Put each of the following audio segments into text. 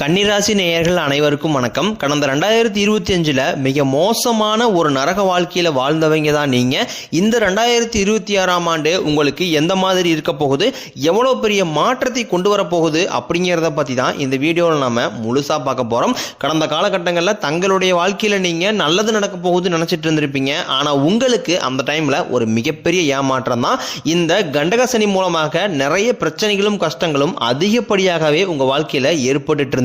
கன்னிராசி நேயர்கள் அனைவருக்கும் வணக்கம். கடந்த ரெண்டாயிரத்தி இருபத்தி அஞ்சில் மிக மோசமான ஒரு நரக வாழ்க்கையில் வாழ்ந்தவங்க தான் நீங்கள் இந்த ரெண்டாயிரத்தி இருபத்தி ஆறாம் ஆண்டு உங்களுக்கு எந்த மாதிரி இருக்க போகுது? எவ்வளோ பெரிய மாற்றத்தை கொண்டு வரப்போகுது அப்படிங்கிறத பற்றி தான் இந்த வீடியோவில் நம்ம முழுசாக பார்க்க போகிறோம் கடந்த காலகட்டங்களில் தங்களுடைய வாழ்க்கையில் நீங்கள் நல்லது நடக்க போகுதுன்னு நினச்சிட்டு இருந்திருப்பீங்க. ஆனால் உங்களுக்கு அந்த டைமில் ஒரு மிகப்பெரிய ஏமாற்றம் தான். இந்த கண்டகசனி மூலமாக நிறைய பிரச்சனைகளும் கஷ்டங்களும் அதிகப்படியாகவே உங்கள் வாழ்க்கையில் ஏற்பட்டுட்டு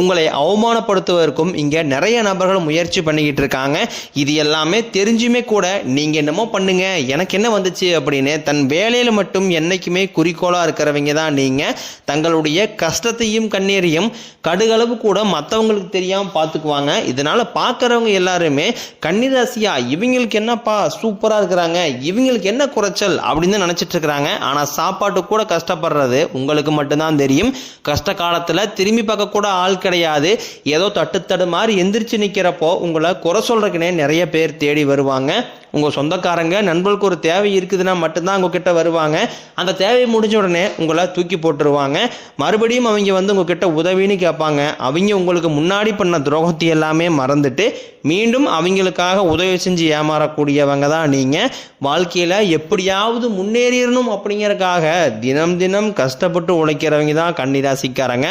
உங்களை அவமானப்படுத்துவதற்கும் இங்கே நிறைய நபர்கள் முயற்சி பண்ணிக்கிட்டு இருக்காங்க. இது எல்லாமே தெரிஞ்சுமே கூட நீங்கள் என்னமோ பண்ணுங்க எனக்கு என்ன வந்துச்சு அப்படின்னு தன் வேலையில் மட்டும் என்றைக்குமே குறிக்கோளாக இருக்கிறவங்க தான் நீங்கள் தங்களுடைய கஷ்டத்தையும் கண்ணீரையும் கடுகளவு கூட மற்றவங்களுக்கு தெரியாமல் பார்த்துக்குவாங்க இதனால் பார்க்குறவங்க எல்லாருமே கன்னிராசியா இவங்களுக்கு என்னப்பா சூப்பராக இருக்கிறாங்க இவங்களுக்கு என்ன குறைச்சல்? அப்படின்னு தான் நினச்சிட்டு இருக்கிறாங்க. ஆனால் சாப்பாட்டு கூட கஷ்டப்படுறது உங்களுக்கு மட்டும்தான் தெரியும். கஷ்ட காலத்தில் திரும்பி பார்க்க கூட ஆள் கிடையாது. ஏதோ தட்டுத்தடு மாதிரி எந்திரிச்சு நிற்கிறப்போ உங்களை குறை சொல்கிறதுக்குனே நிறைய பேர் தேடி வருவாங்க. உங்கள் சொந்தக்காரங்க நண்பர்களுக்கு ஒரு தேவை இருக்குதுன்னா மட்டும்தான் உங்ககிட்ட வருவாங்க. அந்த தேவை முடிஞ்ச உடனே உங்களை தூக்கி போட்டுருவாங்க. மறுபடியும் அவங்க வந்து உங்ககிட்ட உதவின்னு கேட்பாங்க. அவங்க உங்களுக்கு முன்னாடி பண்ண துரோகத்தை எல்லாமே மறந்துட்டு மீண்டும் அவங்களுக்காக உதவி செஞ்சு ஏமாறக்கூடியவங்க தான் நீங்கள் வாழ்க்கையில் எப்படியாவது முன்னேறிடணும் அப்படிங்கிறதுக்காக தினம் தினம் கஷ்டப்பட்டு உழைக்கிறவங்க தான் கன்னிராசிக்காரங்க.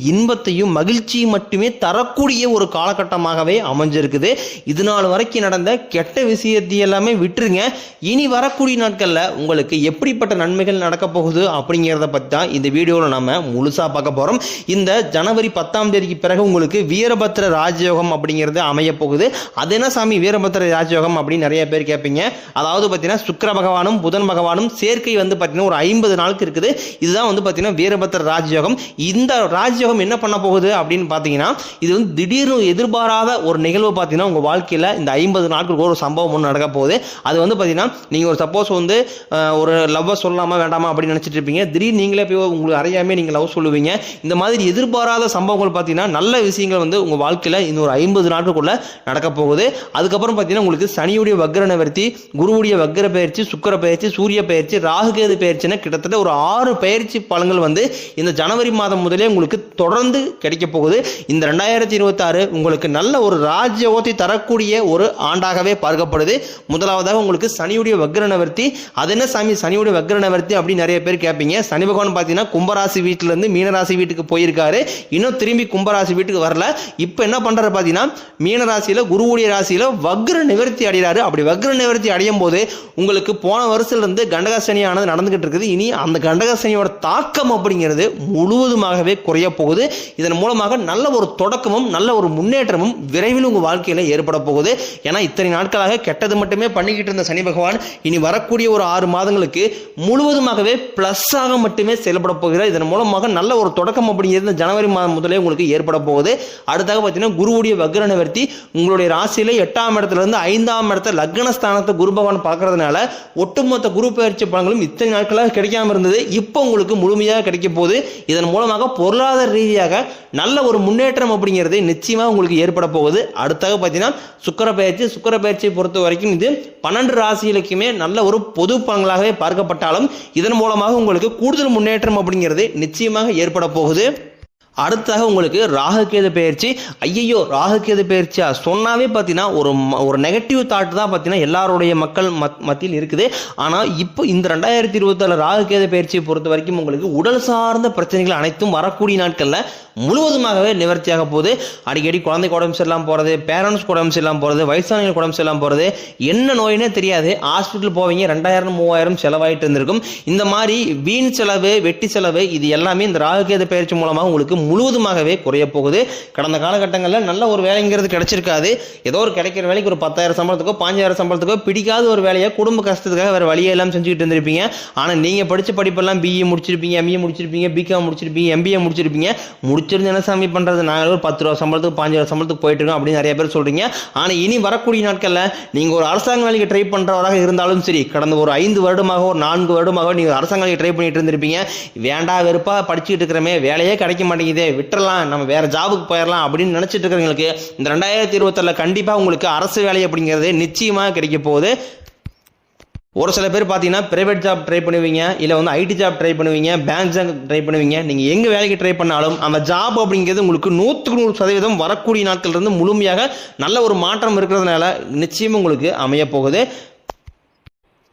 இன்பத்தையும் மகிழ்ச்சியும் மட்டுமே தரக்கூடிய ஒரு காலகட்டமாகவே அமைஞ்சிருக்குது. இது நாள் வரைக்கும் நடந்த கெட்ட விஷயத்தை எல்லாமே விட்டுருங்க. இனி வரக்கூடிய நாட்களில் உங்களுக்கு எப்படிப்பட்ட நன்மைகள் நடக்க போகுது அப்படிங்கிறத பற்றி தான் இந்த வீடியோவில் நம்ம முழுசாக பார்க்க போகிறோம் இந்த ஜனவரி பத்தாம் தேதிக்கு பிறகு உங்களுக்கு வீரபத்ர ராஜயோகம் அப்படிங்கிறது அமைய போகுது. அது என்ன சாமி? வீரபத்ர ராஜயோகம் அப்படின்னு நிறைய பேர் கேட்பீங்க அதாவது பார்த்தீங்கன்னா சுக்கர பகவானும் புதன் பகவானும் சேர்க்கை வந்து பார்த்தீங்கன்னா ஒரு ஐம்பது நாளுக்கு இருக்குது. இதுதான் வந்து பார்த்தீங்கன்னா வீரபத்ர ராஜயோகம். இந்த ராஜயோகம் என்ன பண்ண போகுது அப்படின்னு பார்த்தீங்கன்னா இது வந்து திடீர்னு எதிர்பாராத ஒரு நிகழ்வு பார்த்தீங்கன்னா உங்கள் வாழ்க்கையில் இந்த ஐம்பது நாட்களுக்கு ஒரு சம்பவம் ஒன்று நடக்க போகுது. அது வந்து பார்த்தீங்கன்னா நீங்கள் ஒரு சப்போஸ் வந்து ஒரு லவ்வை சொல்லலாமா வேண்டாமா அப்படின்னு நினச்சிட்டு இருப்பீங்க. திடீர்னு நீங்களே போய் உங்களுக்கு அறியாமே நீங்கள் லவ் சொல்லுவீங்க. இந்த மாதிரி எதிர்பாராத சம்பவங்கள் பார்த்தீங்கன்னா நல்ல விஷயங்கள் வந்து உங்கள் வாழ்க்கையில் இன்னொரு ஐம்பது நாட்களுக்குள்ள நடக்க போகுது. அதுக்கப்புறம் பார்த்தீங்கன்னா உங்களுக்கு சனியுடைய வக்ர நிவர்த்தி குருவுடைய வக்ர பயிற்சி சுக்கிர பயிற்சி சூரிய பயிற்சி ராகுகேது பயிற்சின்னு கிட்டத்தட்ட ஒரு ஆறு பயிற்சி பலன்கள் வந்து இந்த ஜனவரி மாதம் முதலே உங்களுக்கு தொடர்ந்து கிடைக்க போகுது. இந்த ரெண்டாயிரத்தி இருபத்தாறு உங்களுக்கு நல்ல ஒரு ராஜ்யோகத்தை தரக்கூடிய ஒரு ஆண்டாகவே பார்க்கப்படுது. முதலாவதாக உங்களுக்கு சனியுடைய வக்ர நிவர்த்தி அது என்ன சாமி? சனியுடைய வக்ர நிவர்த்தி அப்படின்னு நிறைய பேர் கேட்பீங்க. சனி பகவான் பார்த்தீங்கன்னா கும்பராசி வீட்டிலேருந்து மீனராசி வீட்டுக்கு போயிருக்காரு. இன்னும் திரும்பி கும்பராசி வீட்டுக்கு வரல. இப்போ என்ன பண்ணுறாரு பார்த்தீங்கன்னா மீனராசியில் குருவுடைய ராசியில் வக்ர நிவர்த்தி அடைகிறாரு. அப்படி வக்ர நிவர்த்தி அடையும் போது உங்களுக்கு போன வருஷத்துலேருந்து கண்டகசனியானது நடந்துகிட்டு இருக்குது. இனி அந்த கண்டகாசனியோட தாக்கம் அப்படிங்கிறது முழுவதுமாகவே குறைய போகுது. இதன் மூலமாக நல்ல ஒரு தொடக்கமும் நல்ல ஒரு முன்னேற்றமும் விரைவில் உங்கள் வாழ்க்கையில் ஏற்பட போகுது. ஏன்னா இத்தனை நாட்களாக கெட்டது மட்டுமே பண்ணிக்கிட்டு இருந்த சனி பகவான் இனி வரக்கூடிய ஒரு ஆறு மாதங்களுக்கு முழுவதுமாகவே ப்ளஸ்ஸாக மட்டுமே செயல்பட போகிறார். இதன் மூலமாக நல்ல ஒரு தொடக்கம் அப்படிங்கிறது ஜனவரி மாதம் முதலே உங்களுக்கு ஏற்பட போகுது. அடுத்தாக பார்த்தீங்கன்னா குருவுடைய வக்ர நிவர்த்தி உங்களுடைய ராசியில் எட்டாம் இடத்துல இருந்து ஐந்தாம் இடத்த லக்னஸ்தானத்தை குரு பகவான் பார்க்கறதுனால ஒட்டுமொத்த குரு பயிற்சி பலன்களும் இத்தனை நாட்களாக கிடைக்காம இருந்தது. இப்போ உங்களுக்கு முழுமையாக கிடைக்க போகுது. இதன் மூலமாக பொருளாதார ரீதியாக நல்ல ஒரு முன்னேற்றம் அப்படிங்கிறது நிச்சயமாக உங்களுக்கு ஏற்பட போகுது. அடுத்தாக பார்த்தீங்கன்னா சுக்கர பயிற்சி சுக்கர பயிற்சியை பொறுத்த வரைக்கும் இது பன்னெண்டு ராசிகளுக்குமே நல்ல ஒரு பொது பங்களாகவே பார்க்கப்பட்டாலும் இதன் மூலமாக உங்களுக்கு கூடுதல் முன்னேற்றம் அப்படிங்கிறது நிச்சயமாக ஏற்பட போகுது. அடுத்ததாக உங்களுக்கு ராகுகேது பயிற்சி. ஐயையோ ராகுகேது பயிற்சியா? சொன்னாவே பார்த்தீங்கன்னா ஒரு ம- ஒரு நெகட்டிவ் தாட் தான் பார்த்தீங்கன்னா எல்லாருடைய மக்கள் மத் மத்தியில் இருக்குது. ஆனால் இப்போ இந்த ரெண்டாயிரத்தி இருபத்தாறு ராகுகேது பயிற்சியை பொறுத்த வரைக்கும் உங்களுக்கு உடல் சார்ந்த பிரச்சனைகள் அனைத்தும் வரக்கூடிய நாட்களில் முழுவதுமாகவே நிவர்த்தியாக போகுது. அடிக்கடி குழந்தைக்கு உடம்பு சரியில்லாம போகிறது பேரண்ட்ஸ் உடம்பு சரியில்லாமல் போகிறது வயசானவங்களுக்கு உடம்பு சரியில்லாமல் போகிறது என்ன நோயினே தெரியாது. ஹாஸ்பிட்டல் போவீங்க ரெண்டாயிரம் மூவாயிரம் செலவாயிட்டு இருந்திருக்கும். இந்த மாதிரி வீண் செலவு வெட்டி செலவு இது எல்லாமே இந்த ராகுகேது பயிற்சி மூலமாக உங்களுக்கு முழுவதுமாகவே குறைய போகுது கடந்த காலகட்டங்களில் நல்ல ஒரு வேலைங்கிறது கிடைச்சிருக்காது. ஏதோ ஒரு கிடைக்கிற வேலைக்கு ஒரு பத்தாயிரம் சம்பளத்துக்கோ பாஞ்சாயிரம் சம்பளத்துக்கோ பிடிக்காத ஒரு வேலையை குடும்ப கஷ்டத்துக்காக வேறு வழியை எல்லாம் செஞ்சுக்கிட்டு இருந்திருப்பீங்க. ஆனால் நீங்கள் படித்த படிப்பெல்லாம் பிஇ முடிச்சிருப்பீங்க எம்இ முடிச்சிருப்பீங்க பிகாம் முடிச்சிருப்பீங்க எம்பிஏ முடிச்சிருப்பீங்க. முடிச்சிருந்து என்ன சாமி பண்ணுறது நாங்கள் ஒரு பத்து ரூபா சம்பளத்துக்கு பாஞ்சாயிரம் சம்பளத்துக்கு போயிட்டு இருக்கோம் அப்படின்னு நிறைய பேர் சொல்கிறீங்க ஆனால் இனி வரக்கூடிய நாட்களில் நீங்கள் ஒரு அரசாங்க வேலைக்கு ட்ரை பண்ணுறவராக இருந்தாலும் சரி கடந்த ஒரு ஐந்து வருடமாக ஒரு நான்கு வருடமாக நீங்கள் அரசாங்க வேலைக்கு ட்ரை பண்ணிட்டு இருந்திருப்பீங்க. வேண்டா வெறுப்பாக படிச்சுட்டு இருக்கிறமே வேலையே கிடைக்க மாட்டேங்குது. விட்டுறலாம் நம்ம வேற ஜாபுக்கு போயிடலாம் அப்படின்னு நினைச்சிட்டு இருக்கிறவங்களுக்கு இந்த ரெண்டாயிரத்தி இருபத்தாறில் கண்டிப்பாக உங்களுக்கு அரசு வேலை அப்படிங்கிறது நிச்சயமாக கிடைக்க போகுது. ஒரு சில பேர் பார்த்தீங்கன்னா பிரைவேட் ஜாப் ட்ரை பண்ணுவீங்க இல்லை வந்து ஐடி ஜாப் ட்ரை பண்ணுவீங்க பேங்க் ஜாப் ட்ரை பண்ணுவீங்க. நீங்கள் எங்கே வேலைக்கு ட்ரை பண்ணாலும் அந்த ஜாப் அப்படிங்கிறது உங்களுக்கு நூற்றுக்கு நூறு சதவீதம் வரக்கூடிய நாட்கள் இருந்து முழுமையாக நல்ல ஒரு மாற்றம் இருக்கிறதுனால நிச்சயம் உங்களுக்கு அமைய போகுது.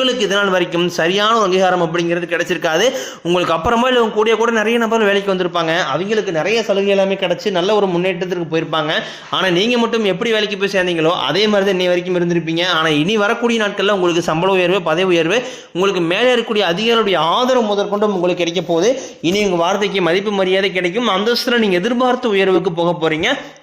உங்களுக்கு இதனால் வரைக்கும் சரியான ஒரு அங்கீகாரம் அப்படிங்கிறது கிடைச்சிருக்காது. உங்களுக்கு அப்புறமா இல்லை உங்க கூடிய கூட நிறைய நபர் வேலைக்கு வந்திருப்பாங்க. அவங்களுக்கு நிறைய சலுகை எல்லாமே கிடைச்சி நல்ல ஒரு முன்னேற்றத்திற்கு போயிருப்பாங்க. ஆனால் நீங்கள் மட்டும் எப்படி வேலைக்கு போய் சேர்ந்தீங்களோ அதே மாதிரி தான் இன்னை வரைக்கும் இருந்திருப்பீங்க. ஆனால் இனி வரக்கூடிய நாட்களில் உங்களுக்கு சம்பள உயர்வு பதவி உயர்வு உங்களுக்கு மேலே இருக்கக்கூடிய அதிகாரியுடைய ஆதரவு முதற்கொண்டு உங்களுக்கு கிடைக்க போகுது. இனி உங்கள் வார்த்தைக்கு மதிப்பு மரியாதை கிடைக்கும். அந்தஸ்தில் நீங்கள் எதிர்பார்த்த உயர்வுக்கு போக போகிறீங்க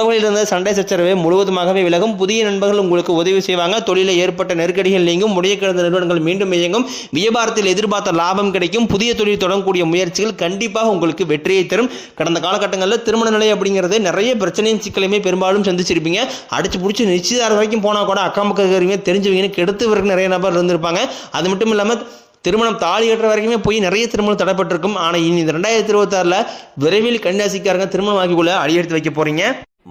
உறவுகளில் இருந்த சண்டை சச்சரவு முழுவதுமாகவே விலகும். புதிய நண்பர்கள் உங்களுக்கு உதவி செய்வாங்க. தொழிலில் ஏற்பட்ட நெருக்கடிகள் நீங்கும். முடிய கிடந்த நிறுவனங்கள் மீண்டும் இயங்கும். வியாபாரத்தில் எதிர்பார்த்த லாபம் கிடைக்கும். புதிய தொழில் தொடங்கக்கூடிய முயற்சிகள் கண்டிப்பாக உங்களுக்கு வெற்றியை தரும். கடந்த காலகட்டங்களில் திருமண நிலை அப்படிங்கிறது நிறைய பிரச்சனையும் சிக்கலையுமே பெரும்பாலும் சந்திச்சிருப்பீங்க. அடிச்சு பிடிச்சி நிச்சயதார வரைக்கும் போனால் கூட அக்கம் பக்கம் இருக்கிறவங்க தெரிஞ்சவங்க கெடுத்து வரைக்கும் நிறைய நபர் இருந்திருப்பாங்க. அது மட்டும் இல்லாமல் திருமணம் தாலி கட்டுற வரைக்குமே போய் நிறைய திருமணம் தடைப்பட்டிருக்கும். ஆனால் இனி இந்த ரெண்டாயிரத்தி இருபத்தாறில் விரைவில் கன்னிராசிக்காரங்க திருமணம் ஆகிக்குள்ள அடியெடுத்து வைக்க போகிறீங்க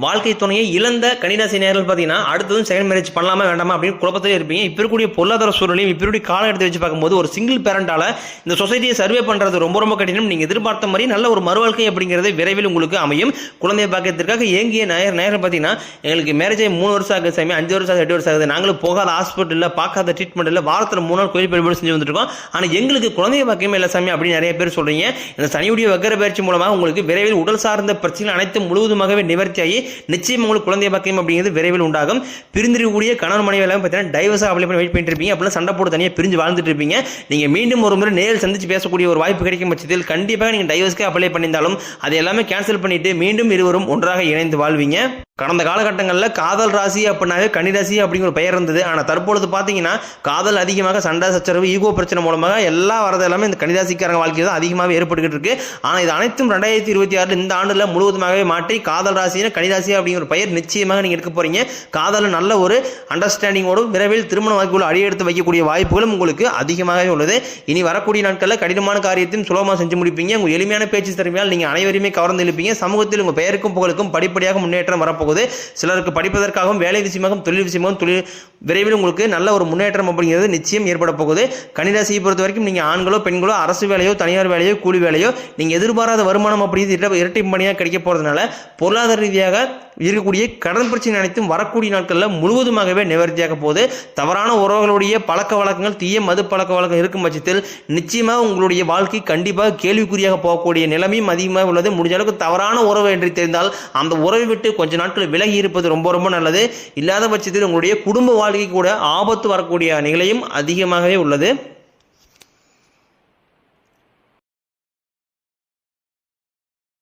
வாழ்க்கை துணையை இழந்த கன்னிராசி நேர்கள் பார்த்தீங்கன்னா அடுத்ததும் செகண்ட் மேரேஜ் பண்ணலாமா வேண்டாமா அப்படின்னு குழப்பத்திலே இருப்பீங்க. இப்போ இருக்கக்கூடிய பொருளாதார சூழலையும் இப்போ இருக்கக்கூடிய காலகட்டத்தை வச்சு பார்க்கும்போது ஒரு சிங்கிள் பேரண்டால இந்த சொசைட்டியை சர்வே பண்ணுறது ரொம்ப ரொம்ப கடினம். நீங்கள் எதிர்பார்த்த மாதிரி நல்ல ஒரு மறுவாழ்க்கை அப்படிங்கிறது விரைவில் உங்களுக்கு அமையும். குழந்தைய பாக்கியத்திற்காக ஏங்கிய நேயர் நேரம் பார்த்தீங்கன்னா எங்களுக்கு மேரேஜ் மூணு வருஷம் ஆகுது சாமி அஞ்சு வருஷம் ஆகுது எட்டு வருஷம் ஆகுது. நாங்களும் போகாத ஹாஸ்பிட்டலில் பார்க்காத ட்ரீட்மெண்ட் இல்லை வாரத்தில் மூணு நாள் கோயில் வழிபாடு செஞ்சு வந்துருக்கோம் ஆனால் எங்களுக்கு குழந்தைய பாக்கியமே இல்லை சாமி அப்படின்னு நிறைய பேர் சொல்கிறீங்க இந்த சனியுடைய வக்கர பயிற்சி மூலமாக உங்களுக்கு விரைவில் உடல் சார்ந்த பிரச்சனை அனைத்தும் முழுவதுமாகவே நிவர்த்தியாகி நிச்சயம் உங்களுக்கு குழந்தை பாக்கியம் அப்படிங்கிறது விரைவில் உண்டாகும். பிரிந்திருக்கக்கூடிய கணவன் மனைவி எல்லாம் பார்த்தீங்கன்னா டைவர்ஸாக அப்ளை பண்ணி வெயிட் பண்ணிட்டு இருப்பீங்க. அப்படிலாம் சண்டை போட்டு தனியாக பிரிஞ்சு வாழ்ந்துட்டு இருப்பீங்க. நீங்கள் மீண்டும் ஒரு முறை நேரில் சந்திச்சு பேசக்கூடிய ஒரு வாய்ப்பு கிடைக்கும் பட்சத்தில் கண்டிப்பாக நீங்கள் டைவர்ஸ்க்கு அப்ளை பண்ணியிருந்தாலும் அது எல்லாமே கேன்சல் பண்ணிட்டு மீண்டும் இருவரும் ஒன்றாக இணைந்து வாழ்வீங்க. கடந்த காலகட்டங்களில் காதல் ராசி அப்படின்னாவே கன்னிராசி அப்படிங்கிற ஒரு பெயர் இருந்தது. ஆனால் தற்பொழுது பார்த்தீங்கன்னா காதல் அதிகமாக சண்டை சச்சரவு ஈகோ பிரச்சனை மூலமாக எல்லா வரது எல்லாமே இந்த கன்னிராசிக்காரங்க வாழ்க்கை தான் அதிகமாக ஏற்பட்டுக்கிட்டு இருக்கு. ஆனால் இது அனைத்தும் ரெண்டாயிரத்தி இருபத்தி ஆறில் இந்த ஆண்டில் முழுவதுமாகவே மாற்றி காதல் ராசினா கன்னிராசி அப்படிங்கிற பெயர் நிச்சயமாக நீங்கள் எடுக்க போறீங்க. காதலில் நல்ல ஒரு அண்டர்ஸ்டாண்டிங்கோடு விரைவில் திருமண வாய்ப்புகள் அடியெடுத்து வைக்கக்கூடிய வாய்ப்புகளும் உங்களுக்கு அதிகமாகவே உள்ளது. இனி வரக்கூடிய நாட்களில் கடினமான காரியத்தையும் சுலபமாக செஞ்சு முடிப்பீங்க. உங்கள் எளிமையான பேச்சு திறமையால் நீங்கள் அனைவரையுமே கவர்ந்து இழுப்பீங்க. சமூகத்தில் உங்கள் பெயருக்கும் புகழுக்கும் படிப்படியாக முன்னேற்றம் வரப்போகுது. சிலருக்கு படிப்பதற்காகவும் வேலை விஷயமாகவும் தொழில் விஷயமாகவும் தொழில் விரைவில் உங்களுக்கு நல்ல ஒரு முன்னேற்றம் அப்படிங்கிறது நிச்சயம் ஏற்பட போகுது. கன்னிராசியை பொறுத்த வரைக்கும் நீங்கள் ஆண்களோ பெண்களோ அரசு வேலையோ தனியார் வேலையோ கூலி வேலையோ நீங்கள் எதிர்பாராத வருமானம் அப்படிங்கிறது இரட்டை பணியாக கிடைக்க போகிறதுனால பொருளாதார ரீதியாக இருக்கக்கூடிய கடன் பிரச்சனை அனைத்தும் வரக்கூடிய நாட்களில் முழுவதுமாகவே நிவர்த்தியாக போகுது. தவறான உறவுகளுடைய பழக்க வழக்கங்கள் தீய மது பழக்க வழக்கம் இருக்கும் பட்சத்தில் நிச்சயமாக உங்களுடைய வாழ்க்கை கண்டிப்பாக கேள்விக்குறியாக போகக்கூடிய நிலைமையும் அதிகமாக உள்ளது. முடிஞ்ச அளவுக்கு தவறான உறவு என்று தெரிந்தால் அந்த உறவை விட்டு கொஞ்ச நாட்கள் விலகி இருப்பது ரொம்ப ரொம்ப நல்லது. இல்லாத பட்சத்தில் உங்களுடைய குடும்ப வாழ்க்கை கூட ஆபத்து வரக்கூடிய நிலையும் அதிகமாகவே உள்ளது.